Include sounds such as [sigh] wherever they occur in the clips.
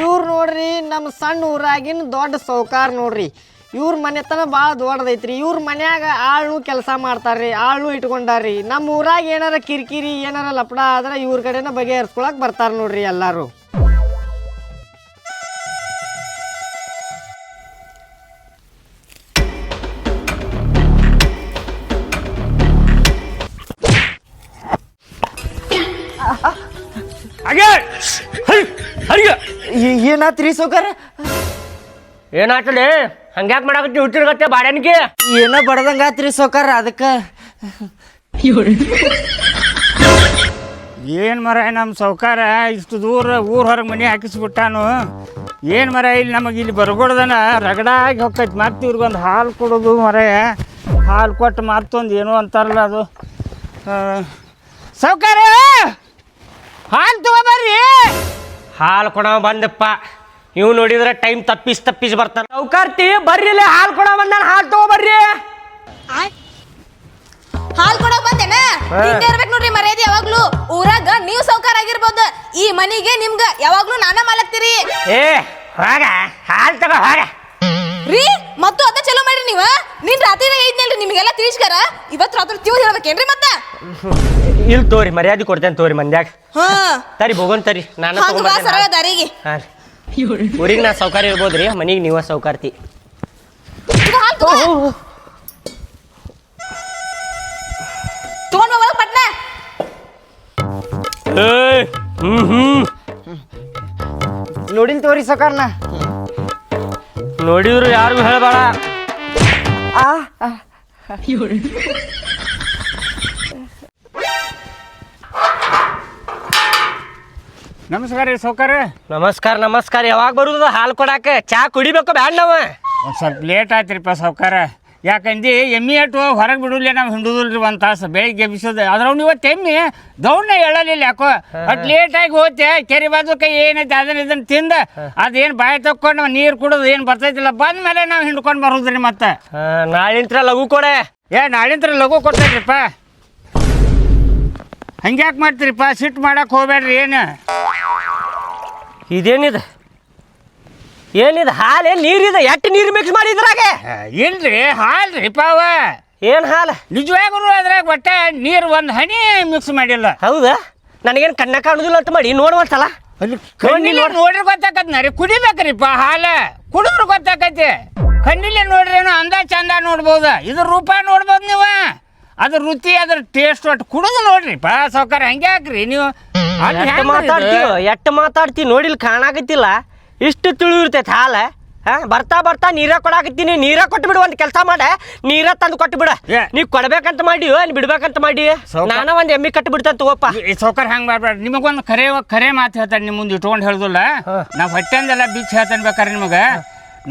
ಇವ್ರು ನೋಡ್ರಿ ನಮ್ಮ ಸಣ್ಣ ಊರಾಗಿನ ದೊಡ್ಡ ಸೌಕಾರ ನೋಡ್ರಿ. ಇವ್ರ ಮನೆತನ ಭಾಳ ದೊಡ್ಡದೈತ್ರಿ. ಇವ್ರ ಮನ್ಯಾಗ ಆಳು ಕೆಲಸ ಮಾಡ್ತಾರ್ರಿ ಆಳು ಇಟ್ಕೊಂಡಾರ್ರಿ. ನಮ್ಮ ಊರಾಗ ಏನಾರ ಕಿರಿಕಿರಿ, ಏನಾರ ಲಪಡ ಆದ್ರೆ ಇವ್ರ ಕಡೆನ ಬಗೆಹರಿಸ್ಕೊಳಕ್ ಬರ್ತಾರ ನೋಡ್ರಿ ಎಲ್ಲಾರು. ಏನಾತ್ರಿ ಸೌಕಾರ ಏನಾಗ್ತದೆ? ಹಂಗ್ಯಾಕ್ ಮಾಡಾಕತ್ತಿ ಹುಟ್ಟಿರ್ಗತ್ತೆ ಬಾಡ್ಯಾನಿಗೆ ಏನೋ ಬಡದಂಗ ಅದಕ್ಕ ಅದಕ್ಕೆ. ಏನು ಮರ ನಮ್ಮ ಸೌಕಾರ ಇಷ್ಟು ದೂರ ಊರ ಹೊರಗೆ ಮನೆ ಹಾಕಿಸ್ಬಿಟ್ಟಾನು. ಏನು ಮರ ಇಲ್ಲಿ ನಮಗೆ ಇಲ್ಲಿ ಬರ್ಗೊಡ್ದನ? ರಗಡಾಗಿ ಹೋಗ್ತೈತಿ ಮತ್ತೆ ಇವ್ರಿಗೊಂದು ಹಾಲು ಕೊಡೋದು ಮರ. ಹಾಲು ಕೊಟ್ಟು ಮತ್ತೊಂದು ಏನೋ ಅಂತಾರಲ್ಲ ಅದು. ಸೌಕಾರ ಹಾಲು ತಗೋಬರ್ರಿ ಹಾಲು ಕೊಡ ಬಂದಪ್ಪ. ಇವ್ ನೋಡಿದ್ರೆ ಟೈಮ್ ತಪ್ಪಿಸ್ ತಪ್ಪಿಸ್ ಬರ್ತಾನೆ. ಸೌಕಾರ್ತಿ ಬರ್ರಿ ಇಲ್ಲಿ ಹಾಲು ಕೊಡ ಬಂದ ಹಾಲು ತಗೋ ಬರ್ರಿ. ಹಾಲ್ ಕೊಡಕ್ ಬಂದೇನ? ಹಿಂಗೆ ಇರ್ಬೇಕು ನೋಡ್ರಿ ಮರ್ಯಾದೆ ಯಾವಾಗ್ಲೂ. ಊರಾಗ ನೀವು ಸೌಕಾರ ಆಗಿರ್ಬೋದು. ಈ ಮನೆಗೆ ನಿಮ್ಗ ಯಾವಾಗ್ಲೂ ನಾನ ಮಾಲಕ್ತಿರಿ. ಏ ಹೋಗ. ಹಾಲು ತಗೋ ಹೋಗ. ರೀ ಮತ್ತು ಅದ ಚಲೋ ಮಾಡ್ರಿ ನೀವ. ನಿನ್ ರಾತ್ರಿ ಐದ್ನಲ್ರಿ ನಿಮ್ಗೆಲ್ಲ ತಿಳಿಸ್ಕರ ಇವತ್ತು ರಾತ್ರಿ ತಿವ್ ಹೇಳ್ಬೇಕೇನ್ರಿ ಮತ್ತ? ಇಲ್ಲಿ ತೋರಿ ಮರ್ಯಾದೆ ಕೊಡ್ತೇನೆ ತೋರಿ ಮಂದ್ಯಾಗ. ಹಾ. ತರಿ ಭೋಗನ್ ತರಿ ನಾನು ಹಂಗ ಬಾ ಸರಳ ದಾರಿಗೆ. ಹಾಂ ಊರಿಗೆ ನಾ ಸೌಕಾರ ಇರ್ಬೋದ್ರಿ ಮನಿಗೆ ನೀವ ಸೌಕಾರ್ತಿ ಇದು ಹಾಲ್ ತಗೋ ತಗೊಂಡ್ ಹೋಗಲ್ಲ ಪಟ್ನ ಏಯ್ ಹ್ಮ್ ಹ್ಮ್. ನೋಡಿಲ್ ತೋರಿ ಸಕಾರ್ನ ನೋಡಿದ್ರು ಯಾರು ಹೇಳಬೇಡ. ಆ. ನಮಸ್ಕಾರ ರೀ ಸೌಕಾರ ನಮಸ್ಕಾರ ನಮಸ್ಕಾರ. ಯಾವಾಗ ಬರುದ? ಹಾಲು ಕೊಡಾಕ ಚಾ ಕುಡಿಬೇಕು ಬ್ಯಾಡ ನಾವ. ಒಂದು ಸ್ವಲ್ಪ ಲೇಟ್ ಆಯ್ತ್ರಿಪ್ಪ ಸೌಕಾರ ಯಾಕಂದಿ ಎಮ್ಮಿ ಅಟ್ಟು ಹೊರಗೆ ಬಿಡುಲ್ಲ ನಾವು ಹಿಂಡುದಿಲ್ರಿ ಒಂದು ತಾಸು. ಬೆಳಿಗ್ಗೆ ಬಿಸೋದು ಅದ್ರವ್ ಇವತ್ತು ಎಮ್ಮಿ. ದೌಡ್ನ ಹೇಳಲಿಲ್ಲ ಯಾಕೋ. ಅಟ್ ಲೇಟಾಗಿ ಹೋತೆ ಕೆರೆ ಕೈ ಏನೈತೆ ಅದನ್ನ ಇದನ್ನ ತಿಂದ ಅದೇನು ಬಾಯಿ ತಕ್ಕೊಂಡು ನೀರು ಕುಡಿದು ಏನು ಬರ್ತೈತಿಲ್ಲ ಬಂದ ಮೇಲೆ ನಾವು ಹಿಂಡ್ಕೊಂಡು ಬರುದ್ರಿ ಮತ್ತೆ. ನಾಳಿಂತ್ರ ಲಘು ಕೊಡೆ. ಏ ನಾಳಿಂತ್ರ ಲಘು ಕೊಡ್ತೈತ್ರಿಪ್ಪ. ಹಂಗ್ಯಾಕೆ ಮಾಡ್ತೀರಿಪ್ಪ? ಸಿಟ್ಟು ಮಾಡಕ್ಕೆ ಹೋಗ್ಬೇಡ್ರಿ ಏನು? ಇದೇನಿದೆ? ಏನಿದೆ? ಹಾಲು ಏನು ನೀರಿದೆ. ಎಟ್ಟು ನೀರು ಮಿಕ್ಸ್ ಮಾಡಿದ್ರಾಗೆ ಇಲ್ರಿ ಹಾಲ್ರಿ ಪಾವ. ಏನು ಹಾಲು? ನಿಜವಾಗ್ಲೂ ಅದ್ರಾಗ ಒಟ್ಟೆ ನೀರು ಒಂದು ಹನಿ ಮಿಕ್ಸ್ ಮಾಡಿಲ್ಲ. ಹೌದಾ? ನನಗೇನು ಕಣ್ಣ ಕಾಣುದಿಲ್ಲ ಅಂತ ಮಾಡಿ ನೋಡುವಂತಲ್ಲ ಕಣ್ಣಿಲ್ಲ ನೋಡ್ರಿ ಗೊತ್ತಾಕತ್ ರೀ? ಕುಡಿಬೇಕ್ರಿಪ್ಪ ಹಾಲು. ಕುಡಿದ್ರು ಗೊತ್ತಾಕೈತಿ ಕಣ್ಣಿಲ್ಲ ನೋಡ್ರೇನು ಅಂದ ಚಂದ ನೋಡ್ಬೋದು. ಇದ್ರ ರೂಪ ನೋಡ್ಬೋದು ನೀವು. ಅದ್ರ ರುಚಿ ಅದ್ರ ಟೇಸ್ಟ್ ಒಟ್ಟು ಕುಡಿದು ನೋಡ್ರಿಪ್ಪ. ಸೌಕರ್ಯ ಹಂಗೆ ಹಾಕ್ರಿ ನೀವು. ಎಷ್ಟು ಮಾತಾಡ್ತೀವಿ ಇದು? ಎಷ್ಟು ಮಾತಾಡ್ತೀವಿ ನೋಡಿಲ್ ಕಾಣಾಕತ್ತಿಲ್ಲ. ಇಷ್ಟು ತಿಳಿದಿರ್ತೈತೆ ಹಾಲ ಹಾ? ಬರ್ತಾ ಬರ್ತಾ ನೀರ ಕೊಡಾಕತ್ತೀನಿ ನೀರ ಕೊಟ್ಟು ಬಿಡು ಒಂದು ಕೆಲಸ ಮಾಡ. ನೀರ ತಂದು ಕೊಟ್ಟು ಬಿಡ ಏ. ನೀವ್ ಕೊಡ್ಬೇಕಂತ ಮಾಡಿ ಬಿಡ್ಬೇಕಂತ ಮಾಡಿ ನಾನು ನಾನ ಒಂದ್ ಎಮ್ಮಿ ಕಟ್ಟು ಬಿಡ್ತೇನೆ ತಗೋಪ್ಪ. ಈ ಸೌಕರ್ ಹಂಗೆ ಮಾಡ್ಬೇಡ. ನಿಮಗೊಂದು ಖರೆ ಖರೆ ಮಾತು ಹೇಳ್ತಾನೆ ನಿಮ್ಮ ಮುಂದೆ ಇಟ್ಕೊಂಡು ಹೇಳ್ದಲ್ಲ. ನಾವ್ ಹೊಟ್ಟೆಂದೆಲ್ಲ ಬಿಚ್ಚಿ ಹೇಳ್ತಾನೆ ಬೇಕಾರೆ ನಿಮಗೆ.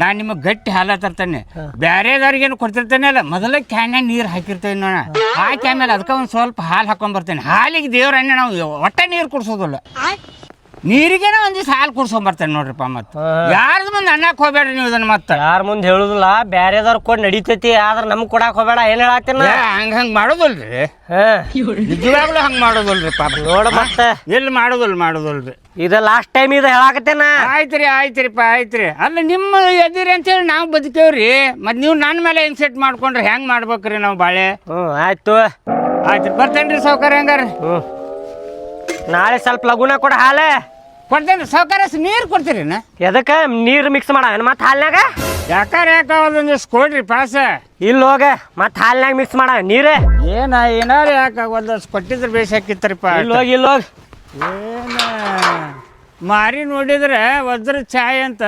ನಾನು ನಿಮಗೆ ಗಟ್ಟಿ ಹಾಲ ತರ್ತಾನೆ. ಬೇರೆದವ್ರಿಗೇನು ಕೊಡ್ತಿರ್ತೇನೆ ಅಲ್ಲ ಮೊದಲ ಕ್ಯಾನ್ಯಾಗ ನೀರು ಹಾಕಿರ್ತೇನೆ ನೋಡ. ಹಾಕಿ ಆಮೇಲೆ ಅದಕ್ಕೆ ಒಂದು ಸ್ವಲ್ಪ ಹಾಲು ಹಾಕೊಂಡ್ ಬರ್ತೇನೆ ಹಾಲಿಗೆ ದೇವ್ರ ನಾವು ಒಟ್ಟ ನೀರು ಕುಡ್ಸೋದಿಲ್ಲ. ನೀರಿಗೇನ ಒಂದು ದಿವಸ ಹಾಲು ಕುಡ್ಸ್ಕೊಂಡ್ ಬರ್ತೇನೆ ನೋಡ್ರಿಪ್ಪ ಮತ್ತೆ. ಯಾರ್ದು ಮುಂದೆ ಅನ್ನಕ್ ಹೋಗ್ಬೇಡ್ರಿ ನೀವು ಇದನ್ನ ಮತ್ತೆ. ಯಾರ ಮುಂದೆ ಹೇಳುದಿಲ್ಲ ಬ್ಯಾರೆದವ್ರ ಕೊಡ್ ನಡೀತೈತಿ ಆದ್ರೆ ನಮ್ಗೆ ಕೊಡಾಕ್ ಹೋಗ್ಬೇಡ ಏನ್ ಹೇಳತ್ತೀನ ಹಂಗ ಹಂಗ ಮಾಡೋದಲ್ರಿ? ನಿಜವಾಗ್ಲು ನಿಜವಾಗ್ಲೂ ಹಂಗೆ ಮಾಡೋದಿಲ್ರಿ ಪಾಪ ನೋಡ ಮತ್ತೆ. ಎಲ್ಲಿ ಮಾಡೋದಲ್ ಮಾಡೋದಲ್ರಿ? ಇದ ಲಾಸ್ಟ್ ಟೈಮ್ ಇದು ಹೇಳಾಕತ್ತೇನ ಆಯ್ತ್ರಿ ಆಯ್ತ್ರಿಪ್ಪ ಆಯ್ತ್ರಿ. ಅಲ್ಲ ನಿಮ್ಮ ಎದಿರಿ ಅಂತೇಳಿ ನಾವು ಬದುಕೇವ್ರಿ. ಮತ್ ನೀವು ನನ್ನ ಮೇಲೆ ಇನ್ಸೆಟ್ ಸೆಟ್ ಮಾಡ್ಕೊಂಡ್ರೆ ಹೆಂಗ್ ಮಾಡ್ಬೇಕ್ರಿ ನಾವು ಬಾಳೆ? ಹ್ಮ್ ಆಯ್ತು. ಆಯ್ತು ಬರ್ತೇನ್ರಿ ಸೌಕರ್ಯ ಹೆಂಗಾರ. ಹ್ಮ್. ನಾಳೆ ಸ್ವಲ್ಪ ಲಗುನ ಕೊಡ ಹಾಲೆ. ಕೊಡ್ತೇನೆ ಸೌಕರ ನೀರು ಕೊಡ್ತೀರಿ ನಾ ಎದಕ್ಕ? ನೀರು ಮಿಕ್ಸ್ ಮಾಡ ಮತ್ತೆ ಹಾಲ್ನಾಗ ಯಾಕಾರ ಯಾಕ ಒಂದೊಂದಿಷ್ಟು ಕೊಡ್ರಿ ಪಾಸ? ಇಲ್ಲಿ ಹೋಗ ಮತ್ತೆ ಹಾಲ್ನಾಗ ಮಿಕ್ಸ್ ಮಾಡ ನೀರೇ? ಏನ ಏನಾರ ಯಾಕ ಒಂದಷ್ಟು ಕೊಟ್ಟಿದ್ರೆ ಬೇಸ್ ಹಾಕಿತ್ತರಿಪ್ಪ? ಇಲ್ಲಿ ಹೋಗಿ ಇಲ್ಲಿ ಹೋಗಿ. ಏನ? ಮಾರಿ ನೋಡಿದ್ರೆ ಒದ್ರ ಚಾಯ್ ಅಂತ.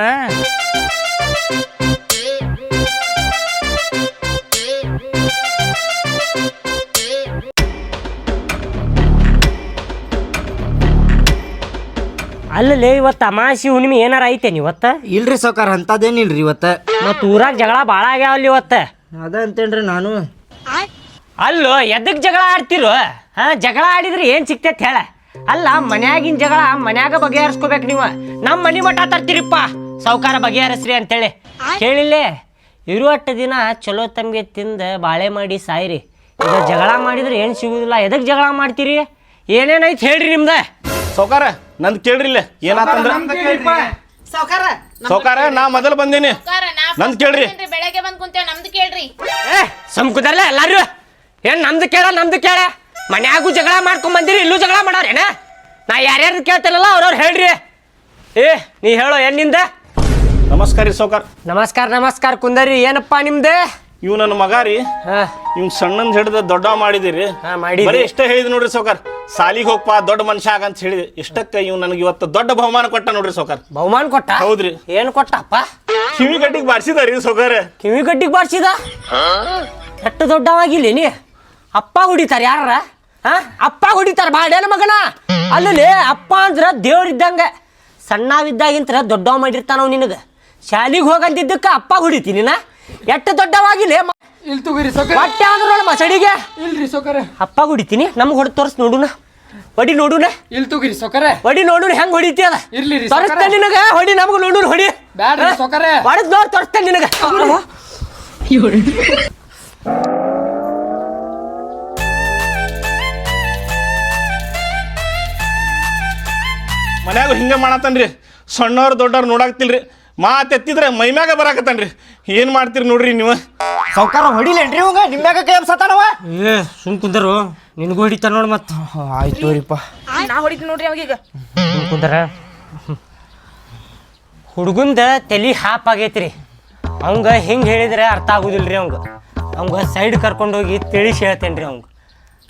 ಅಲ್ಲೇ ಇವತ್ತು ಅಮಾಸಿ ಹುಣ್ಣಿಮೆ ಏನಾರ ಐತೇನು ಇವತ್ತ? ಇಲ್ರಿ ಸೌಕಾರ ಅಂತದೇನಿಲ್ರಿ ಇವತ್ತ? ಮತ್ತು ಊರಾಗ ಜಗಳ ಭಾಳ ಆಗ್ಯಾವಲ್ಲಿ ಇವತ್ತ? ಅದ ಅಂತೇನ್ರಿ ನಾನು. ಅಲ್ಲೋ ಎದಕ್ ಜಗಳ ಆಡ್ತಿರೋ? ಹಾ ಜಗಳ ಆಡಿದ್ರೆ ಏನ್ ಸಿಕ್ತೈತೆ ಹೇಳ? ಅಲ್ಲ ಮನ್ಯಾಗಿನ ಜಗಳ ಮನ್ಯಾಗ ಬಗೆಹರಿಸ್ಕೋಬೇಕು ನೀವು. ನಮ್ಮ ಮನಿ ಮಠ ತರ್ತೀರಿಪ್ಪ ಸಾವುಕಾರ ಬಗೆಹರಿಸ್ರಿ ಅಂತೇಳಿ. ಕೇಳಿಲ್ಲೇ? ಇರುವಟ್ಟ ದಿನ ಚಲೋ ತಮಗೆ ತಿಂದ ಬಾಳೆ ಮಾಡಿ ಸಾಯ್ರಿ. ಈಗ ಜಗಳ ಮಾಡಿದ್ರೆ ಏನು ಸಿಗುದಿಲ್ಲ ಎದಕ್ ಜಗಳ ಮಾಡ್ತೀರಿ? ಏನೇನೈತೆ ಹೇಳ್ರಿ ನಿಮ್ದ? ಸೌಕಾರ ನಂದು ಕೇಳ್ರಿ ಇಲ್ಲ ಏನಾತಂದ್ರ ಸಾವ್ಕಾರ ಸೌಕಾರ ನಾ ಮೊದಲು ಬಂದೀನಿ. ನಂದು ಕೇಳ್ರಿ. ಬೆಳಗ್ಗೆ ಬಂದ್ ಕುಂತೇವ್ ನಮ್ದು ಕೇಳ್ರಿ. ಏ ಸುಮ್ ಕುದರ್ಲ ಎಲ್ಲಾರು? ಏನ್ ನಮ್ದು ಕೇಳ ನಮ್ದು ಕೇಳ? ಮನ್ಯಾಗೂ ಜಗಳ ಮಾಡ್ಕೊಂಡ್ ಬಂದಿರಿ ಇಲ್ಲೂ ಜಗಳ ಮಾಡಾರೇನ ನಾ ಯಾರ್ಯಾರು ಕೇಳ್ತಾರಲ್ಲ ಅವ್ರವ್ರು ಹೇಳ್ರಿ. ಏ ನೀ ಹೇಳೋ ಏನ್ನಿಂದ? ನಮಸ್ಕಾರ ರೀ ಸೌಕಾರ ನಮಸ್ಕಾರ ನಮಸ್ಕಾರ ಕುಂದರಿ ಏನಪ್ಪ ನಿಮ್ದೆ? ಇವ್ ನನ್ನ ಮಗ ರೀ. ಹಾ. ಇವ್ ಸಣ್ಣಂದ್ ಹಿಡಿದ ದೊಡ್ಡ ಮಾಡಿದಿರಿ. ಹಾ, ಮಾಡಿ ಬರೀ ಇಷ್ಟೇ ಹೇಳಿದ್ ನೋಡ್ರಿ ಸೌಕರ್ ಸಾಲಿಗೆ ಹೋಗ್ಪ ದೊಡ್ಡ ಮನುಷ್ಯ ಆಗ ಅಂತ ಹೇಳಿದ್ರು ಇಷ್ಟಕ್ಕೆ ಇವ್ ನನಗೆ ಇವತ್ತು ದೊಡ್ಡ ಬಹುಮಾನ ಕೊಟ್ಟ ನೋಡ್ರಿ ಸೌಕರ್. ಬಹುಮಾನ ಕೊಟ್ಟ? ಹೌದ್ರಿ. ಏನ್ ಕೊಟ್ಟಪ್ಪ? ಕಿವಿ ಗಡ್ಡಿಗೆ ಬಾರಿಸಿದ ರೀ ಸೌಕರ್. ಕಿವಿ ಗಡ್ಡಿಗೆ ಬಾರ್ಸಿದ? ಎಷ್ಟು ದೊಡ್ಡವಾಗಿಲ್ಲ ನೀ? ಅಪ್ಪ ಹೊಡಿತಾರ ಯಾರ ಅಪ್ಪ ಹೊಡಿತಾರ ಬಾಡೇನ ಮಗನ? ಅಲ್ಲಿ ಅಪ್ಪ ಅಂದ್ರ ದೇವ್ರಿದ್ದಂಗ ಸಣ್ಣವಿದ್ದಾಗಿಂತ್ರ ದೊಡ್ಡವ ಮಾಡಿರ್ತಾನವ್ ನಿನಗ. ಶಾಲಿಗೆ ಹೋಗಂತಿದ್ದಕ್ಕ ಅಪ್ಪ ಹೊಡಿತೀನಿ ನಾ ಎಷ್ಟು ದೊಡ್ಡವಾಗಿಲ್ಲ ಇಲ್ಲಿ ತಗೋರಿ ಸೊಕರ ಹೊಟ್ಟೆ ಆದ್ರೊಳ ಮಸಡಿಗೆ ಇಲ್ರಿ ಸೊಕರ ಅಪ್ಪ ಹೊಡಿತೀನಿ ನಮ್ಗೆ ಹೊಡೆದು ತೋರಿಸ್ ನೋಡುನ. ಹೊಡಿ ನೋಡುನ. ಇಲ್ಲಿ ತಗೋರಿ ಸೊಕರ ಹೊಡಿ ನೋಡುನ ಹೆಂಗ್ ಹೊಡಿತಿ ಅದ? ಇರ್ಲಿ ರೀ, ತೋರಿಸ್ತೇನೆ. ನಿನಗ ಹೊಡಿ ನಮ್ಗೆ ನೋಡುನ ಹೊಡಿ. ಬ್ಯಾಡ್ರಿ, ಸೊಕರ ಹೊಡೆದ್ ನೋಡಿ ತೋರಿಸ್ತೇನೆ ನಿನಗ. ಮನ್ಯಾಗ ಹಿಂಗೆ ಮಾಡತ್ತನ್ರಿ. ಸಣ್ಣವ್ರು ದೊಡ್ಡವ್ರು ನೋಡಾಕ್ತಿಲ್ರಿ ಮಾತ್ ಎತ್ತಿದ್ರೆ ಮೈಮ್ಯಾಗ ಬರಾಕತ್ತನ್ರಿ. ಏನ್ ಮಾಡ್ತೀರಿ ನೋಡ್ರಿ ನೀವು? ಸಾವ್ಕಾರ ಹೊಡಿಲೇನ್ರಿ ಅವಂಗ ನಿಮ್ಯಾಗ ಕೈ ಸತಾನವ ಏ ಸುಮ್ ಕುಂದರು. ನಿನಗೂ ಹೊಡಿತಾರ ನೋಡ್ ಮತ್ತ. ಆಯ್ತು ರೀಪ ನಾ ಹೊಡಿತೀನಿ ನೋಡ್ರಿ ಅವಾಗ ಈಗ. ಸುಮ್ ಕುಂದರ. ಹುಡುಗಂದ ತಲಿ ಹಾಪ್ ಆಗೈತ್ರಿ. ಅವಂಗ ಹಿಂಗೆ ಹೇಳಿದ್ರೆ ಅರ್ಥ ಆಗುದಿಲ್ರಿ ಅವಂಗ. ಅವಂಗ ಸೈಡ್ ಕರ್ಕೊಂಡೋಗಿ ತಿಳಿಸಿ ಹೇಳ್ತೇನ್ರಿ ಅವಂಗ.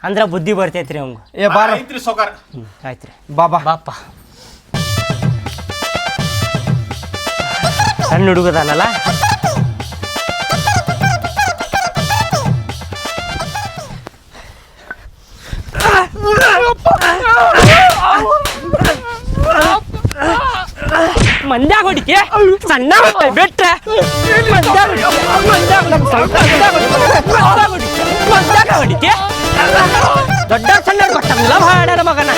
ಅಂದ್ರ ಬುದ್ಧಿ ಬರ್ತೈತ್ರಿ ಅವಂಗ. ಏ ಬಾರ. ಐತ್ರಿ ಸೌಕರ್. ಆಯ್ತ್ರಿ. ಬಾಬಾ ಬಾಪ. ಸಣ್ಣ ಹುಡುಗದಾನಲ್ಲ? ಮಂದ್ಯಾಗ ಹೊಡಿಕೆ? ಸಣ್ಣ ಬಿಟ್ಟ ಮಂದ್ಯಾಗ ಹೊಡಿಕೆ. ದೊಡ್ಡ ಸಣ್ಣ ಕೊಟ್ಟಲ್ಲ ಭಾಳ ಮಗನ.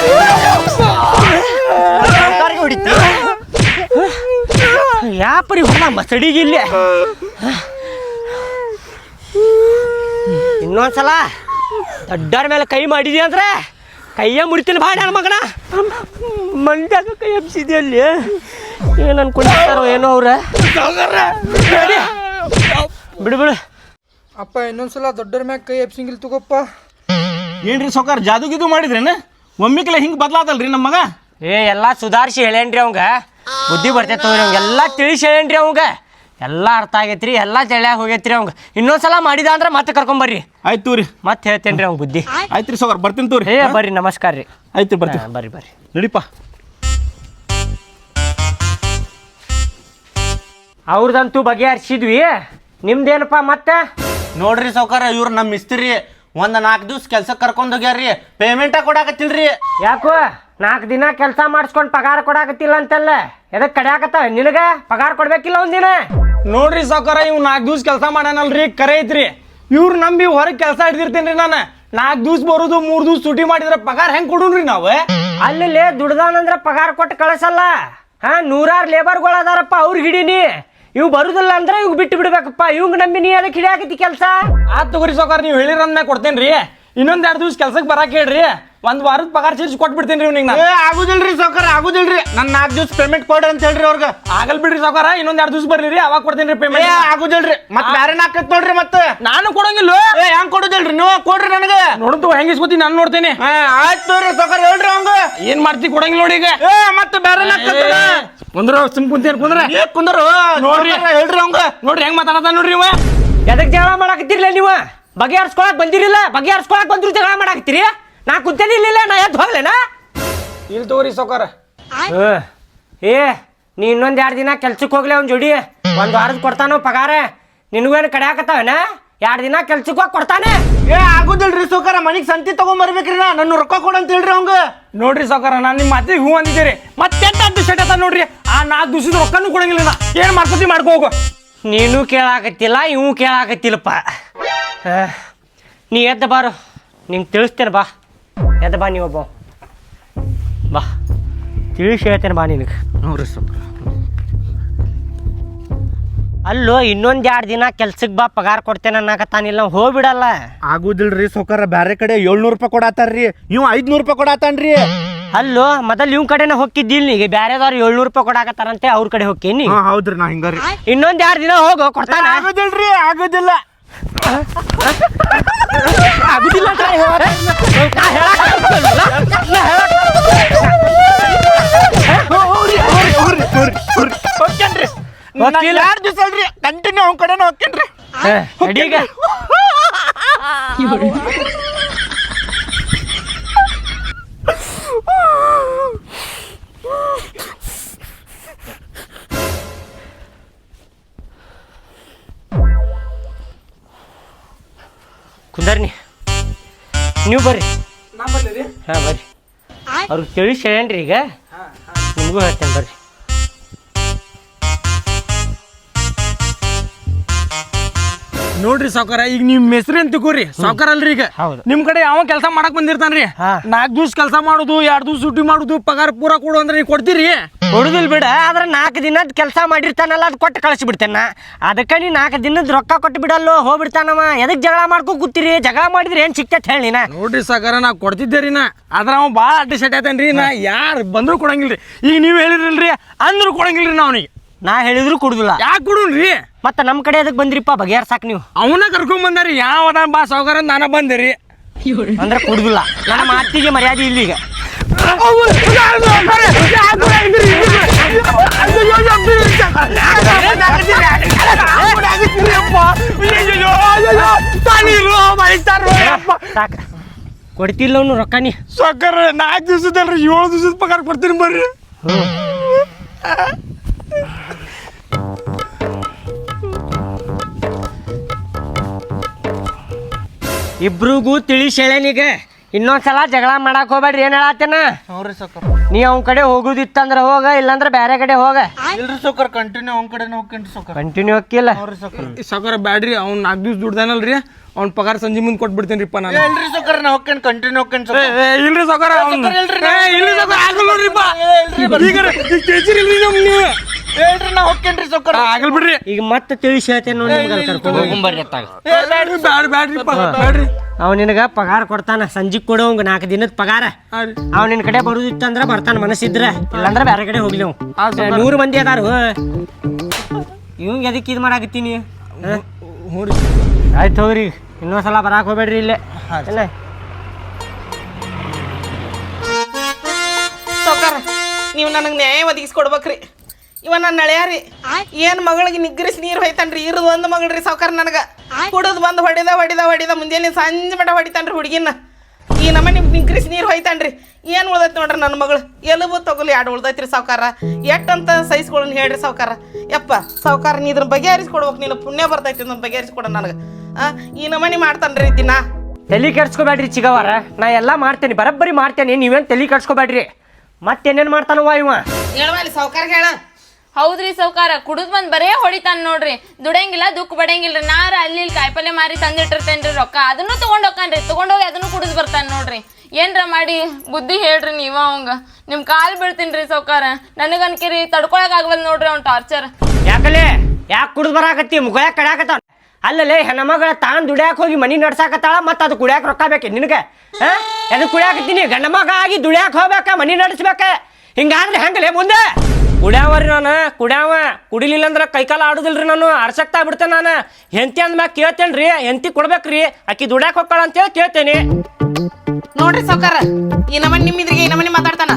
ಹೊಡಿತಿ ಯಾಪರಿ ಹೊಲ ಮಸಡಿಗೆ ಇಲ್ಲಿ. ಇನ್ನೊಂದ್ಸಲ ದೊಡ್ಡರ ಮೇಲೆ ಕೈ ಮಾಡಿದಿ ಅಂದ್ರೆ? ಕೈಯ ಮುರಿತೀನಿ ಭಾಳ ಮಗನ. ಮಂಡ್ಯಾಗ ಕೈ ಹಬ್ಸಿದಿ ಅಲ್ಲಿ? ಏನು ಅನ್ಕೊಂಡಿರ್ತಾರೋ ಏನೋ ಅವ್ರ. ಬಿಡು ಬಿಡು. ಅಪ್ಪ ಇನ್ನೊಂದ್ಸಲ ದೊಡ್ಡರ ಮ್ಯಾಗ ಕೈ ಹಬ್ಸಿಂಗಿಲ್ ತಗೋಪ್ಪ. ಏನ್ರಿ ಸೌಕರ್ ಜಾದು ಗಿದು ಮಾಡಿದ್ರೇನ? ಒಮ್ಮಿಕ್ಲೆ ಹಿಂಗೆ ಬದ್ಲಾತಲ್ರಿ ನಮ್ಮ ಮಗ? ಏ ಎಲ್ಲ ಸುಧಾರಿಸಿ ಹೇಳೇನ್ರಿ ಅವಂಗ. ಬುದ್ಧಿ ಬರ್ತೈತೆ ತೋರಿ ಅವ್ಗೆ. ಎಲ್ಲ ತಿಳಿಸಿ ಹೇಳೇನ್ರಿ ಅವಂಗ? ಎಲ್ಲ ಅರ್ಥ ಆಗೈತ್ರಿ ಎಲ್ಲ ತೆಳ್ಯಾಗ ಹೋಗೈತ್ರಿ ಅವಂಗ. ಇನ್ನೊಂದ್ಸಲ ಮಾಡಿದ ಅಂದ್ರೆ ಮತ್ತೆ ಕರ್ಕೊಂಬರ್ರಿ ಆಯ್ತು ರೀ ಮತ್ತೆ ಹೇಳ್ತೇನ್ರಿ ಅವ್ನ ಬುದ್ಧಿ. ಆಯ್ತ್ರಿ ಸೌಕರ್ ಬರ್ತೀನಿ ತೂರಿ ಏ ಬರ್ರಿ ನಮಸ್ಕಾರ ರೀ. ಆಯ್ತು ಬರ್ತೀನಿ. ಹಾ, ಬರ್ರಿ ಬರ್ರಿ. ನಡಿಪ. ಅವ್ರದಂತೂ ಬಗೆಹರಿಸಿದ್ವಿ. ನಿಮ್ದೇನಪ್ಪ ಮತ್ತೆ? ನೋಡ್ರಿ ಸೌಕರ್ ಇವ್ರು ನಮ್ಮ ಮಿಸ್ತ್ರಿ ಒಂದ್ ನಾಲ್ಕು ದಿವ್ಸ ಕೆಲ್ಸಕ್ಕೆ ಕರ್ಕೊಂಡ್ ಹೋಗ್ಯಾರ್ರಿ. ಪೇಮೆಂಟ ಕೊಡಾಕತ್ತಿಲ್ರಿ. ಯಾಕೋ ನಾಲ್ಕು ದಿನ ಕೆಲಸ ಮಾಡಿಸ್ಕೊಂಡು ಪಗಾರ ಕೊಡಾಕತ್ತಿಲ್ಲ ಅಂತಲ್ಲ? ಎದಕ್ಕೆ ಕಡ್ಯಾಕತ್ತಾವ ನಿನಗ ಪಗಾರ ಕೊಡ್ಬೇಕಿಲ್ಲ ಒಂದಿನ ನೋಡ್ರಿ ಸಾವುಕಾರ ಇವ್ ನಾಲ್ಕು ದಿವ್ಸ ಕೆಲಸ ಮಾಡ್ಯಾನಲ್ರಿ ಕರೆ ಐತ್ರಿ. ಇವ್ರು ನಂಬಿ ಹೊರಗೆ ಕೆಲಸ ಹಿಡ್ದಿರ್ತೇನ್ರಿ ನಾನು. ನಾಲ್ಕು ದಿವ್ಸ ಬರೋದು ಮೂರ್ ದಿವ್ಸ ಸುಟಿ ಮಾಡಿದ್ರೆ ಪಗಾರ ಹೆಂಗ್ ಕೊಡೋಣ್ರಿ ನಾವು? ಅಲ್ಲಿ ದುಡ್ದಾನಂದ್ರ ಪಗಾರ ಕೊಟ್ಟು ಕಳಸಲ್ಲ. ಹಾ ನೂರಾರು ಲೇಬರ್ಗಳು ಅದಾರಪ್ಪ ಅವ್ರಿಗೆ ಹಿಡೀನಿ. ಇವ್ ಬರುದಿಲ್ಲ ಅಂದ್ರೆ ಇವ್ ಬಿಟ್ಟು ಬಿಡ್ಬೇಕಪ್ಪ. ಇವಂಗ್ ನಂಬಿ ನೀ ಅದಕ್ಕೆ ಹಿಡಿಯಾಕತಿ ಕೆಲಸ. ಆತ್ ತಗೋರಿ ಸಾವ್ಕಾರ ನೀವು ಹೇಳಿರಂದ್ಮ್ಯಾಗ ಕೊಡ್ತೇನ್ರಿ. ಇನ್ನೊಂದ್ ಎರಡು ದಿವ್ಸ ಕೆಲ್ಸಕ್ಕೆ ಬರಾಕ್ ಹೇಳ್ರಿ. ಒಂದ್ ವಾರದ ಪಗಾರ ಚೀರ್ಸಿ ಕೊಟ್ಬಿಡ್ತೀನಿ ರೀ ನಿಮ್ಗೆ ಏ ಆಗುದಿಲ್ರಿ ಸೌಕರ್ ಆಗುದಿಲ್ರಿ. ನನ್ ನಾಲ್ಕು ದಿವ್ಸ ಪೇಮೆಂಟ್ ಕೊಡ್ರಿ ಅಂತ ಹೇಳ್ರಿ ಅವ್ರಿಗೆ. ಆಗಲ್ ಬಿಡ್ರಿ ಸೌಕರ ಇನ್ನೊಂದ್ ಎರಡು ದಿವಸ ಬರ್ಲಿ ರೀ ಅವಾಗ ಕೊಡ್ತೀನಿ ಏ ಪೇಮೆಂಟ್ ಆಗುದಿಲ್ರಿ ಮತ್ ಬ್ಯಾರೆ ನಾಕತ್ ನೋಡ್ರಿ ಮತ್ತೆ. ನಾನು ಕೊಡಂಗಿಲ್ಲ? ಏ ಹೆಂಗ್ ಕೊಡುದಿಲ್ರಿ? ನೀವು ಕೊಡ್ರಿ ನನಗೆ. ನೋಡಂತು ಹೆಂಗ್ ಇಸ್ಕೊತಿ ನಾನು ನೋಡ್ತೀನಿ. ಹಾ ಆಯ್ತು ತೋರಿ ಸಾವ್ಕಾರ ಹೇಳ್ರಿ ಅವಂಗ ಏನ್ ಮಾಡ್ತಿ ಕೊಡಂಗಿಲ್ಲ ನೋಡಿ ಈಗ. ಏ ಮತ್ತೆ ಬ್ಯಾರೆ ನಾಕತ್ ಕುಂದ್ರ ಸುಮ್ ಕುಂತೀನಿ ಕುಂದ್ರ? ಏ ಕುಂದ್ರು ನೋಡ್ರಿ. ಸಾವ್ಕಾರ ಹೇಳ್ರಿ ಅವಂಗ ನೋಡ್ರಿ ಹೆಂಗ್ ಮಾತಾಡತ ನೋಡ್ರಿ ಇವ? ಎದಕ್ ಜಗಳ ಮಾಡಾಕತ್ತಿರ್ಲಿಲ್ಲ ನೀವು? ಬಗೆಹರಿಸ್ಕೊಳಕ್ ಬಂದಿರಿಲ್ಲ ಬಗೆಹರಿಸ್ಕೊಳಕ್ ಬಂದ್ರು ಜಗಳ ಮಾಡಾಕತ್ತೀರಿ? ನಾ ಕುಂತೇನಿ ಇಲ್ಲಿಲ್ಲ ನಾ ಎದ್ದು ಹೋಗ್ಲೇನಾ? ಇಲ್ಲಿ ತಗೋರಿ ಸೌಕಾರ. ಏ ನೀ ಇನ್ನೊಂದು ಎರಡು ದಿನ ಕೆಲ್ಸಕ್ಕೆ ಹೋಗ್ಲಿ ಅವ್ನ ಜೋಡಿ. ಒಂದು ವಾರದ ಕೊಡ್ತಾನೋ ಪಗಾರ. ನಿನಗೇನು ಹಾಕತ್ತಾವೇನ? ಎರಡು ದಿನ ಕೆಲ್ಸಕ್ಕೆ ಹೋಗಿ ಕೊಡ್ತಾನೆ. ಏ ಆಗುದಿಲ್ರಿ ಸೌಕಾರ ಮನಿಗ್ ಸಂತಿ ತಗೊಂಡ್ ಬರ್ಬೇಕ್ರಿ ನಾ. ನನ್ನ ರೊಕ್ಕ ಕೊಡು ಅಂತ ಹೇಳ್ರಿ ಅವಂಗ. ನೋಡ್ರಿ ಸೌಕಾರ ನಾನು ನಿಮ್ಮ ಮಾತಿಗೆ ಹೂ ಅಂದಿದ್ದೀರಿ ಮತ್ತೆ ಅದು ಶರ್ಟ್ ಅದ ನೋಡ್ರಿ? ಆ ನಾ ದುಸಿದ ರೊಕ್ಕನೂ ಕೊಡಂಗಿಲ್ಲ ನಾ. ಏನು ಮಾಡ್ಕೋತಿ ಮಾಡ್ಕೋ ಹೋಗು. ನೀನು ಕೇಳಾಕತ್ತಿಲ್ಲ ಇವು ಕೇಳಾಕತ್ತಿಲ್ಲಪ್ಪ. ನೀ ಎದ್ದ ಬಾರು. ನಿಂಗೆ ತಿಳಿಸ್ತೇನೆ ಬಾ. ಎದ್ದ ಬಾ ನೀ ಒಬ್ಬ ಬಾ. ತಿಳಿಸಿ ಹೇಳ್ತೇನೆ ಬಾ ನಿನಗೆ. ನೋಡ್ರಿ ಸ್ವಲ್ಪ ಅಲ್ಲೋ ಇನ್ನೊಂದು ಎರಡು ದಿನ ಕೆಲ್ಸಕ್ಕೆ ಬಾ ಪಗಾರ ಕೊಡ್ತೇನೆ ಅನ್ನಕತ್ತಾನಿಲ್ಲ ಹೋಗ್ಬಿಡಲ್ಲ. ಆಗುದಿಲ್ರಿ ಸೋಕರ ಬ್ಯಾರೆ ಕಡೆ ಏಳ್ನೂರು ರೂಪಾಯಿ ಕೊಡಾತಾರ್ರಿ. ಇವ್ ಐದ್ನೂರು ರೂಪಾಯಿ ಕೊಡಾತಾನ್ರಿ. ಅಲ್ಲೋ ಮೊದಲು ಇವ್ ಕಡೆನ ಹೋಗಿದ್ದಿಲ್ಲ ಈಗ ಬ್ಯಾರೆದವ್ರು ಏಳ್ನೂರು ರೂಪಾಯಿ ಕೊಡಾಕತ್ತಾರಂತೆ ಅವ್ರ ಕಡೆ ಹೋಗ್ತೀನಿ. ಹಾ ಹೌದ್ರಿ ನಾ ಹಿಂಗಾರಿ. ಇನ್ನೊಂದ್ ಎರಡು ದಿನ ಹೋಗು ಕೊಡ್ತಾನ? ಆಗುದಿಲ್ರಿ ಆಗುದಿಲ್ಲ. ಆಗುದಿಲ್ಲ ನಾ ಹೇಳಕ್ಕಾಗಲ್ಲ. ಎರಡು ದಿವಸ ಅಲ್ರಿ ಕಂಟಿನ್ಯೂ ಅವ್ನ ಕಡೆನೇ ಹೋಗ್ತೇನ್ರಿ ಈಗ. [laughs] ಕುಂದರ್ನಿ ನೀವು ಬರ್ರಿ. ಹಾಂ ಬರ್ರಿ. ಅವ್ರಿಗೆ ತಿಳಿಸಿ ಹೇಳೇನ್ರಿ ಈಗ. ನಿಮಗೂ ಹೇಳ್ತೇನೆ ಬರ್ರಿ. ನೋಡ್ರಿ ಸಾವ್ಕಾರ ಈಗ ನಿಮ್ ಹೆಸ್ರು ಅಂತ ತಿಕೋರಿ ಸಾವ್ಕಾರ ಅಲ್ರಿ ಈಗ. ಹೌದು. ನಿಮ್ ಕಡೆ ಯಾವ ಕೆಲಸ ಮಾಡಕ್ ಬಂದಿರ್ತಾನ್ರಿ? ಹಾ. ನಾಲ್ಕು ದಿವ್ಸ ಕೆಲಸ ಮಾಡುದು ಎರಡ್ ದಿವ್ಸ ಡ್ಯೂಟಿ ಮಾಡುದು ಪಗಾರ ಪೂರ ಕೊಡು ಅಂದ್ರೆ ನೀವು ಕೊಡ್ತೀರಿ? ಕೊಡುದಿಲ್ ಬಿಡ ಆದ್ರೆ ನಾಲ್ಕು ದಿನದ ಕೆಲಸ ಮಾಡಿರ್ತಾನಲ್ಲ ಅದು ಕೊಟ್ಟು ಕಳಿಸ್ಬಿಡ್ತೇನ ಅದಕ್ಕೆ ನೀ ನಾಲ್ಕು ದಿನದ ರೊಕ್ಕ ಕೊಟ್ಟು ಬಿಡಲ್ಲೋ ಹೋಗ್ಬಿಡ್ತಾನವ. ಎದಕ್ ಜಗಳ ಮಾಡ್ಕೊ ಕೂತಿರಿ? ಜಗಳ ಮಾಡಿದ್ರೆ ಏನ್ ಸಿಕ್ತೈತೆ ಹೇಳಿ ನಾ ನೋಡ್ರಿ ಸಾಕಾರ ನಾ ಕೊಡ್ತಿದ್ದೆ ರೀ ನಾ. ಆದ್ರ ಅವ ಭಾಳ ಅಡ್ಡಿ ಸೆಟ್ ಆಯ್ತಾನ್ರಿ ನಾ. ಯಾರು ಬಂದ್ರು ಕೊಡಂಗಿಲ್ರಿ. ಈಗ ನೀವು ಹೇಳಿರಲ್ರಿ ಅಂದ್ರು ಕೊಡಂಗಿಲ್ರಿ ನಾ ಅವನಿಗೆ. ನಾ ಹೇಳಿದ್ರು ಕುಡುದಿಲ್ಲ ಯಾಕೆ ಕುಡುನ್ರಿ ಮತ್ತೆ ನಮ್ಮ ಕಡೆ ಅದಕ್ಕೆ ಬಂದ್ರಿಪ್ಪ ಬಗೆಹರ್ಸಾಕ್ ನೀವು ಅವನ ಕರ್ಕೊಂಡ್ ಬಂದಾರಿ ಯಾವ ಬಾ ಸಾವ್ಕಾರ ನಾನ ಬಂದಿರಿ ಅಂದ್ರೆ ಕುಡುದಿಲ್ಲ ನನ್ನ ಮಾತಿಗೆ ಮರ್ಯಾದೆ ಇಲ್ಲ ಈಗ ಸಾಕ ಕೊಡ್ತಿಲ್ಲ ಅವನು ರೊಕ್ಕ ನೀ ಸಾಕಾರ ನಾಲ್ಕು ದಿವಸದಲ್ರಿ ಏಳು ದಿವಸದ ಪಗಾರ ಕೊಡ್ತೀನಿ ಬರ್ರಿ ಇಬ್ರಿಗೂ ತಿಳಿ ಹೇಳೇನೀಗ ಇನ್ನೊಂದ್ಸಲ ಜಗಳ ಮಾಡಕ್ ಹೋಗ್ಬೇಡ್ರಿ ಏನ್ ಹೇಳತ್ತೇನ? ಹ್ಞೂ ಸೌಕರ್ ನೀ ಅವ್ನ ಕಡೆ ಹೋಗುದಿತ್ತಂದ್ರ ಹೋಗ ಇಲ್ಲಾಂದ್ರ ಬೇರೆ ಕಡೆ ಹೋಗ. ಇಲ್ರಿ ಸೌಕರ್ ಕಂಟಿನ್ಯೂ ಅವ್ನ ಕಡೆ ಹೋಗ್ತೇನ್ರಿ ಸೌಕರ್ ಕಂಟಿನ್ಯೂ ಹಾಕಿಲ್ಲ ಹ್ಞೂ ಸೌಕರ್ ಸಾಕಾರ ಬ್ಯಾಡ್ರಿ ಅವ್ನು ನಾಲ್ಕು ದಿವ್ಸ ದುಡ್ದಾನಲ್ರಿ ಅವ್ನ ಪಗಾರ ಸಂಜೆ ಮುಂದೆ ಕೊಟ್ಬಿಡ್ತೇನ್ರಿಪ್ಪ ನಾನು. ಇಲ್ರಿ ಸೌಕರ್ ನಾ ಹೋಗ್ತೇನೆ ಕಂಟಿನ್ಯೂ ಸೌಕರ್ ಇಲ್ರಿ ಸುಕರ್ ಇಲ್ರಿ, ಸಾಕಾರ ಆಗಲ್ಲ ನೋಡ್ರಿಪ್ಪ. ಈಗ ನೀವು. ಹೇಳ್ರಿ ನಾ ಹೋಗ್ತೇನ್ರಿ ಸೌಕರ್ ಆಗಲ್ ಬಿಡ್ರಿ. ಈಗ ಮತ್ತೆ ತಿಳಿಸಿ ಹೇಳ್ತೇನೆ ನೋಡಿ ನಿಮ್ಗೆ ಕರ್ಕೊಂಡು ಹೋಗಿ. ಹೋಗ್ಬರ್ರಿ ಅತ್ತಾಗ. ಬ್ಯಾಡ ಬ್ಯಾಡ್ರಿಪ್ಪ ಬ್ಯಾಡ್ರಿ ಅವ್ ನಿನಗ ಪಗಾರ ಕೊಡ್ತಾನ ಸಂಜೆಗ್ ಕೊಡೋಂಗ ನಾಲ್ಕು ದಿನದ ಪಗಾರ. ಅವ ನಿನ್ ಕಡೆ ಬರುದಿತ್ತಂದ್ರ ಬರ್ತಾನ ಮನಸ್ಸಿದ್ರ ಇಲ್ಲಾಂದ್ರ ಬೇರೆ ಕಡೆ ಹೋಗ್ಲಿ ಅವ್. ನೂರು ಮಂದಿ ಅದಾರು. ಇವಂಗ ಎದಕ್ಕೆ ಇದು ಮಾಡಾಕತ್ತೀನಿ ಆಯ್ತು ಹೋಗ್ರಿ ಇನ್ನೊಂದ್ಸಲ ಬರಾಕ್ ಹೋಗ್ಬೇಡ್ರಿ ಇಲ್ಲೇ. ಇಲ್ಲ ನೀವು ನನಗೆ ನ್ಯಾಯ ಒದಗಿಸ್ಕೊಡ್ಬೇಕ್ರಿ. ಇವ ನನ್ನ ನಳ್ಯಾರಿ ಏನ್ ಮಗಳಿಗೆ ನಿಗ್ರಿಸಿ ನೀರು ಹೊಯ್ತಾನ್ರಿ? ಇರೋದು ಒಂದು ಮಗಳ್ರಿ ಸಾವ್ಕಾರ ನನಗೆ. ಕುಡದ್ ಬಂದು ಹೊಡಿದ ಹೊಡಿದ ಹೊಡಿದ ಮುಂಜಾನೆ ಸಂಜೆ ಮಟ ಹೊಡಿತಾನ್ರಿ ಹುಡುಗಿನ. ಈ ನಮ್ಮ ನಿಮ್ಗೆ ನಿಗ್ರಿಸಿ ನೀರು ಹೊಯ್ತಾನ್ರಿ. ಏನು ಉಳ್ದೈತಿ ನೋಡ್ರಿ ನನ್ನ ಮಗಳು? ಎಲುಬು ತಗೊಲಿ ಎರಡು ಉಳ್ದೈತ್ರಿ ಸಾವ್ಕಾರ? ಎಟ್ಟಂತ ಸೈಸ್ಗಳನ್ನ ಹೇಳ್ರಿ ಸಾವ್ಕಾರ. ಯಪ್ಪ ಸಾವ್ಕಾರ ನೀ ಇದ್ರ ಬಗೆಹರಿಸ್ಕೊಡ್ಬೇಕು ನೀನು ಪುಣ್ಯ ಬರ್ತೈತಿ ಇದನ್ನ ಬಗೆಹರಿಸ್ಕೊಡ ನನಗೆ. ಆ ಈ ನಮನಿ ಮಾಡ್ತಾನ್ರಿ ದಿನ. ತಲೆ ಕೆಡ್ಸ್ಕೊಬೇಡ್ರಿ ಚಿಗವಾರ. ನಾ ಎಲ್ಲಾ ಮಾಡ್ತೇನೆ ಬರಬ್ಬರಿ ಮಾಡ್ತೇನೆ. ನೀವೇನ್ ತಲೆ ಕೆಡ್ಸ್ಕೊಬೇಡ್ರಿ. ಮತ್ತೇನೇನ್ ಮಾಡ್ತಾನವ ಇವ? ಹೇಳವಲ್ಲಿ ಸಾವ್ಕಾರ ಹೇಳ. ಹೌದ್ರಿ ಸೌಕಾರ ಕುಡಿದ್ ಬಂದ್ ಬರೇ ಹೊಡಿತಾನ ನೋಡ್ರಿ. ದುಡಂಗಿಲ್ಲ ದುಃಖ ಬಡಂಗಿಲ್ರಿ ನಾರ ಅಲ್ಲಿ ಇಲ್ಲಿ ಕಾಯಿಪಲ್ಲೆ ಮಾರಿ ತಂದಿಟ್ಟಿರ್ತೇನ್ರಿ ರೊಕ್ಕ. ಅದನ್ನು ತಗೊಂಡ್ ಹೋಗ್ತಾನ್ರಿ. ತಗೊಂಡೋಗಿ ಅದನ್ನು ಕುಡಿದ್ ಬರ್ತಾನ ನೋಡ್ರಿ. ಏನ್ರ ಮಾಡಿ ಬುದ್ಧಿ ಹೇಳ್ರಿ ನೀವ ಅವಂಗ. ನಿಮ್ ಕಾಲ್ ಬೀಳ್ತೀನ್ರಿ ಸೌಕಾರ ನನಗನ್ಕಿರಿ ತಡ್ಕೊಳಕ್ ಆಗ್ವಲ್ ನೋಡ್ರಿ ಅವ್ನ ಟಾರ್ಚರ್. ಯಾಕಲೆ? ಯಾಕೆ ಕುಡಿದ್ ಬರಾಕತ್ತಿ? ಮುಗಳಾಗ ಕಡ್ಯಾಕತ್ತಾವ? ಅಲ್ಲಲೇ ಹೆಣ್ಮಗಳ ತಾನ್ ದುಡ್ಯಾಕ ಹೋಗಿ ಮನಿ ನಡ್ಸಾಕತ್ತಾಳ, ಮತ್ತ ಅದು ಕುಡಿಯಾಕ ರೊಕ್ಕ ಬೇಕೆ ನಿನಗೆ? ಹಾ? ಎದಕ್ ಕುಡಿಯಾಕತ್ತೀನಿ? ಗಂಡ ಮಗ ಆಗಿ ದುಡ್ಯಾಕ ಹೋಗ್ಬೇಕ, ಮನಿ ನಡ್ಸ್ಬೇಕ. ಹಿಂಗಾದ್ರೆ ಹೆಂಗಲೇ ಮುಂದೆ? ಕುಡ್ಯಾವರಿ ನಾನು, ಕುಡ್ಯಾವ? ಕುಡಿಲಿಲ್ಲ ಅಂದ್ರೆ ಕೈಕಾಲ ಆಡುದಿಲ್ರಿ ನಾನು ಅರ್ಸಕ್ತಾ ಬಿಡ್ತೇನೆ ನಾನು. ಹೆಂತಿ ಅಂದ್ಮ್ಯಾಗ ಕೇಳ್ತೇನ್ರಿ ಹೆಂತಿ ಕೊಡ್ಬೇಕ್ರಿ, ಆಕಿ ದುಡ್ಯಾಕ ಹೋಗ್ತಾಳ ಅಂತೇಳಿ ಕೇಳ್ತೇನೆ. ನೋಡ್ರಿ ಸೌಕಾರ ಈ ನಮನಿ ನಿಮ್ಮಿದ್ರಿಗೆ, ಈ ನಮನಿ ಮಾತಾಡ್ತಾನ.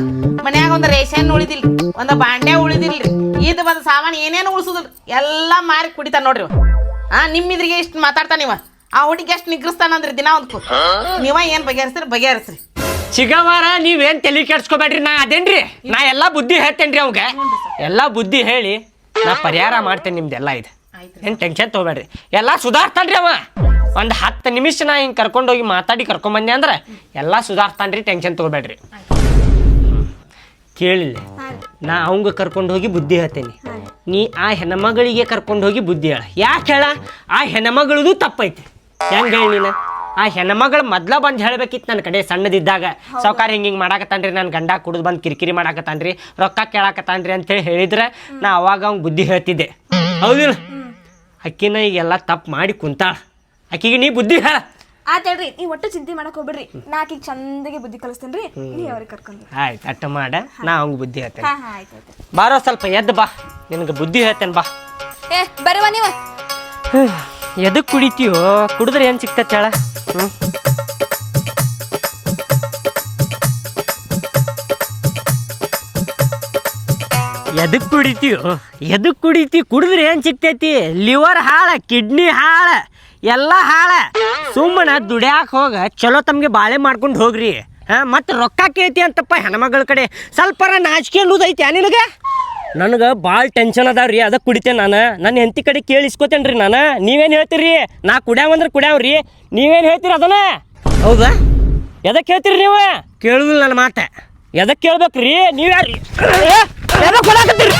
ಮನ್ಯಾಗ ಒಂದು ರೇಷನ್ ಉಳಿದಿಲ್ಲ, ಒಂದು ಬಾಂಡೆ ಉಳಿದಿಲ್ರಿ. ಇದು ಒಂದು ಸಾಮಾನು ಏನೇನು ಉಳಿಸೋದಿಲ್ಲ, ಎಲ್ಲ ಮಾರಿ ಕುಡಿತಾನ ನೋಡ್ರಿ. ಆ, ನಿಮ್ಮಿದ್ರಿಗೆ ಇಷ್ಟು ಮಾತಾಡ್ತಾನ ಇವ. ಆ ಹುಡುಗಿ ಎಷ್ಟು ನಿಗ್ರಸ್ತಾನಂದ್ರಿ ದಿನ ಒಂದು ನೀವ ಏನ್ ಬಗೆಹರಿಸ್ರಿ ಬಗೆಹರಿಸ್ರಿ. ಚಿಗವಾರ ನೀವೇನ್ ತಲೆ ಕೆಡ್ಸ್ಕೊಬೇಡ್ರಿ? ನಾ ಅದೇನ್ರಿ? ನಾ ಎಲ್ಲಾ ಬುದ್ಧಿ ಹೇಳ್ತೇನ್ರಿ ಅವ್ಗೆ. ಎಲ್ಲಾ ಬುದ್ಧಿ ಹೇಳಿ ನಾ ಪರಿಹಾರ ಮಾಡ್ತೇನೆ ನಿಮ್ದೆಲ್ಲ ಇದು. ಏನ್ ಟೆನ್ಷನ್ ತಗೋಬೇಡ್ರಿ. ಎಲ್ಲಾ ಸುಧಾರ್ತಾನ್ರಿ ಅವ. ಒಂದ್ ಹತ್ತು ನಿಮಿಷ ನಾ ಹಿಂಗ್ ಕರ್ಕೊಂಡೋಗಿ ಮಾತಾಡಿ ಕರ್ಕೊಂಬಂದೆ ಅಂದ್ರೆ ಎಲ್ಲಾ ಸುಧಾರ್ತಾನ್ರಿ ಟೆನ್ಷನ್ ತಗೋಬೇಡ್ರಿ. ಕೇಳಿಲ್ಲ. ನಾ ಅವಂಗ ಕರ್ಕೊಂಡು ಹೋಗಿ ಬುದ್ಧಿ ಹೇಳ್ತೇನೆ. ನೀ ಆ ಹೆಣ್ಮಗಳಿಗೆ ಕರ್ಕೊಂಡು ಹೋಗಿ ಬುದ್ಧಿ ಹೇಳ. ಯಾಕೆ ಹೇಳ? ಆ ಹೆಣ್ಮಗಳದು ತಪ್ಪೈತಿ. ಹೆಂಗ್ ಹೇಳಿ ನೀನು? ಆ ಹೆಣ್ಮಗಳು ಮೊದ್ಲ ಬಂದು ಹೇಳ್ಬೇಕಿತ್ತು ನನ್ನ ಕಡೆ ಸಣ್ಣದಿದ್ದಾಗ. ಸಾವ್ಕಾರ ಹಿಂಗೆ ಹಿಂಗೆ ಮಾಡಾಕತ್ತಾನ್ರಿ ನನ್ನ ಗಂಡ ಕುಡಿದು ಬಂದು ಕಿರಿಕಿರಿ ಮಾಡಾಕತ್ತಾನ್ರಿ ರೊಕ್ಕ ಕೇಳಾಕತ್ತಾನ್ರಿ ಅಂತೇಳಿ ಹೇಳಿದ್ರೆ ನಾ ಅವಾಗ ಅವ್ನು ಬುದ್ಧಿ ಹೇಳ್ತಿದ್ದೆ. ಹೌದಿಲ್ಲ? ಅಕ್ಕಿನ ಈಗೆಲ್ಲ ತಪ್ಪು ಮಾಡಿ ಕುಂತಾಳ. ಅಕ್ಕಿಗೆ ನೀ ಬುದ್ಧಿ ಹೇಳ. ಆತ್ ಹೇಳ್ರಿ ನೀ ಒಟ್ಟು ಚಿಂತೆ ಮಾಡಕ್ ಹೋಗ್ಬೇಡ್ರಿ. ನಾಕೀಗ ಚಂದಗೆ ಬುದ್ಧಿ ಕಲಿಸ್ತೇನ್ರಿ ನೀ ಅವ್ರಿಗೆ ಕರ್ಕೊಂಡು ಆಯ್ತು ಅಟ್ಟ ಮಾಡ. ನಾ ಅವ್ಗೆ ಬುದ್ಧಿ ಹೇಳ್ತೇನೆ. ಹಾ ಹಾ ಆಯ್ತು ಆಯ್ತು ಬಾರೋ ಸ್ವಲ್ಪ ಎದ್ದು ಬಾ. ನಿನಗೆ ಬುದ್ಧಿ ಹೇಳ್ತೇನೆ ಬಾ. ಏ ಬರುವ ನೀವ. ಎದಕ್ಕೆ ಕುಡಿತೀಯೋ? ಕುಡಿದ್ರೆ ಏನು ಸಿಕ್ತ ಹೇಳ? ಹ್ಞೂ ಎದಕ್ಕೆ ಕುಡಿತೀಯೋ? ಎದಕ್ಕೆ ಕುಡಿತಿ ಕುಡಿದ್ರೆ ಏನು ಸಿಕ್ತೈತಿ ಲಿವರ್ ಹಾಳ, ಕಿಡ್ನಿ ಹಾಳ, ಎಲ್ಲ ಹಾಳ. ಸುಮ್ಮನೆ ದುಡ್ಯಾಕ ಹೋಗ, ಚಲೋ ತಮಗೆ ಬಾಳೆ ಮಾಡ್ಕೊಂಡು ಹೋಗ್ರಿ. ಹಾಂ, ಮತ್ತೆ ರೊಕ್ಕ ಕೇಳ್ತಿ ಅಂತಪ್ಪ ಹೆಣ್ಮಗಳ ಕಡೆ. ಸ್ವಲ್ಪರ ನಾಚಿಕೆ ಅನ್ನೋದೈತಿ ನಿನಗೆ? ನನಗೆ ಭಾಳ ಟೆನ್ಷನ್ ರೀ ಅದಕ್ಕೆ ಕುಡಿತೇನೆ ನಾನು. ನನ್ನ ಹೆಂಡತಿ ಕಡೆ ಕೇಳಿ ಇಸ್ಕೋತೇನೆ ರೀ ನಾನು. ನೀವೇನು ಹೇಳ್ತೀರಿ? ನಾ ಕುಡ್ಯಾವಂದ್ರೆ ಕುಡ್ಯಾವ್ರಿ. ನೀವೇನು ಹೇಳ್ತೀರಿ ಅದನ್ನ? ಹೌದಾ? ಎದಕ್ಕೆ ಹೇಳ್ತೀರಿ ನೀವು? ಕೇಳುದಿಲ್ಲ ನನ್ನ ಮಾತೆ. ಎದಕ್ಕೆ ಕೇಳ್ಬೇಕ್ರಿ? ನೀವು ಯಾರು ಎದಕ್ಕೆ ಕೊಡಾಕತ್ತೀರಿ?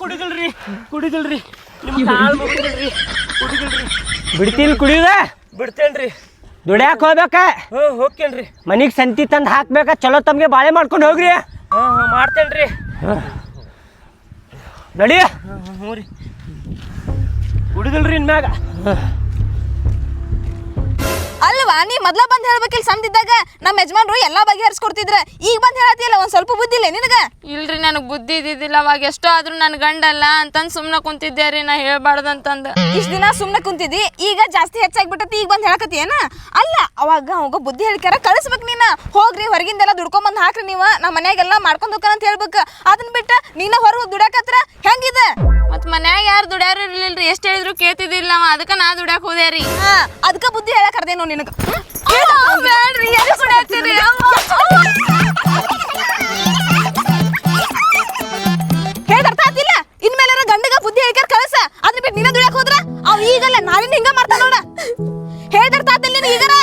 ಕುಡಿದಿಲ್ರಿ ಕುಡಿದಿಲ್ರಿ. ಕುಡಿದಿಲ್ರಿ. ಬಿಡ್ತೀನಿ ಕುಡಿಯುದ? ಬಿಡ್ತೇನ್ರಿ. ದುಡ್ಯಾಕ ಹೋಗ್ಬೇಕ? ಹ್ಞೂ ಹೋಗ್ತೇನ್ರಿ. ಮನಿಗೆ ಸಂತಿ ತಂದು ಹಾಕ್ಬೇಕ ಚಲೋ ತಮಗೆ ಬಾಳೆ ಮಾಡ್ಕೊಂಡು ಹೋಗ್ರಿ. ಹ್ಞೂ ಮಾಡ್ತೇನ್ರಿ. ನಡಿ. ಹ್ಞೂ ರೀ. ಕುಡಿದಿಲ್ರಿ ಇನ್ಮ್ಯಾಗ? ಅಲ್ವಾ? ನೀ ಮೊದ್ಲ ಬಂದ್ ಹೇಳ್ಬೇಕಿಲ್ಲ ಸಂದಿದ್ದಾಗ ನಮ್ಮ ಯಜಮಾನ್ರು ಎಲ್ಲಾ ಬಗೆಹರಿಸ್ಕೊಡ್ತಿದ್ರ. ಈಗ ಬಂದ್ ಹೇಳತಿಯಲ್ಲ ಒಂದ್ ಸ್ವಲ್ಪ ಬುದ್ಧಿ ಇಲ್ಲ ನಿನಗ? ಇಲ್ರಿ ನನಗೆ ಬುದ್ಧಿ ಇದ್ದಿದ್ದಿಲ್ಲ ಅವಾಗ ಎಷ್ಟೋ ಆದ್ರೂ ನನ್ನ ಗಂಡಲ್ಲ ಅಂತಂದು ಸುಮ್ಮನೆ ಕುಂತಿದ್ದೆ ರೀ ನಾ ಹೇಳ್ಬಾರ್ದಂತಂದ್ ಇಷ್ಟ ದಿನ ಸುಮ್ಮನೆ ಕುಂತಿದ್ದಿ ಈಗ ಜಾಸ್ತಿ ಹೆಚ್ಚಾಗ್ಬಿಟ್ಟತಿ ಈಗ ಬಂದ್ ಹೇಳಕತ್ತೀಯನ ಅಲ್ಲ ಅವಾಗ ಅವಾಗ ಬುದ್ಧಿ ಹೇಳ್ಕ್ಯಾರ ಕಳಿಸ್ಬೇಕು ನೀನ. ಹೋಗ್ರಿ ಹೊರಗಿಂದೆಲ್ಲ ದುಡ್ಕೊಂಡ್ ಬಂದ್ ಹಾಕ್ರಿ ನೀವ. ನಮ್ಮ ಮನ್ಯಾಗೆಲ್ಲ ಮಾಡ್ಕೊಂಡ್ ಹೋಗ್ ಅಂತ ಹೇಳ್ಬೇಕು. ಅದನ್ನ ಬಿಟ್ಟು ನೀನ ಹೊರಗೆ ದುಡ್ಯಾಕತ್ರ ಹೆಂಗಿದೆ? ಮತ್ ಮನ್ಯಾಗ ಯಾರು ದುಡ್ಯಾರು ಇರ್ಲಿಲ್ರಿ ಎಷ್ಟು ಹೇಳಿದ್ರು ಕೇಳ್ತಿದ್ದಿಲ್ಲ ಅವ ಅದಕ್ಕೆ ನಾ ದುಡ್ಯಾಕ್ ಹೋದೆ ರೀ. ಹಾ ಅದಕ್ಕ ಬುದ್ಧಿ ಹೇಳಕ್ ಕರ್ದೇನೋ ನಿನಗ. ಈಗಲ್ಲ ನಾಳಿನ ಹಿಂಗ ಮಾಡ್ತಾನ ನೋಡ. ಹೇಳ್ದ ಅರ್ಥ ಆತಿಲ್ಲ ನೀನು ಈಗರ.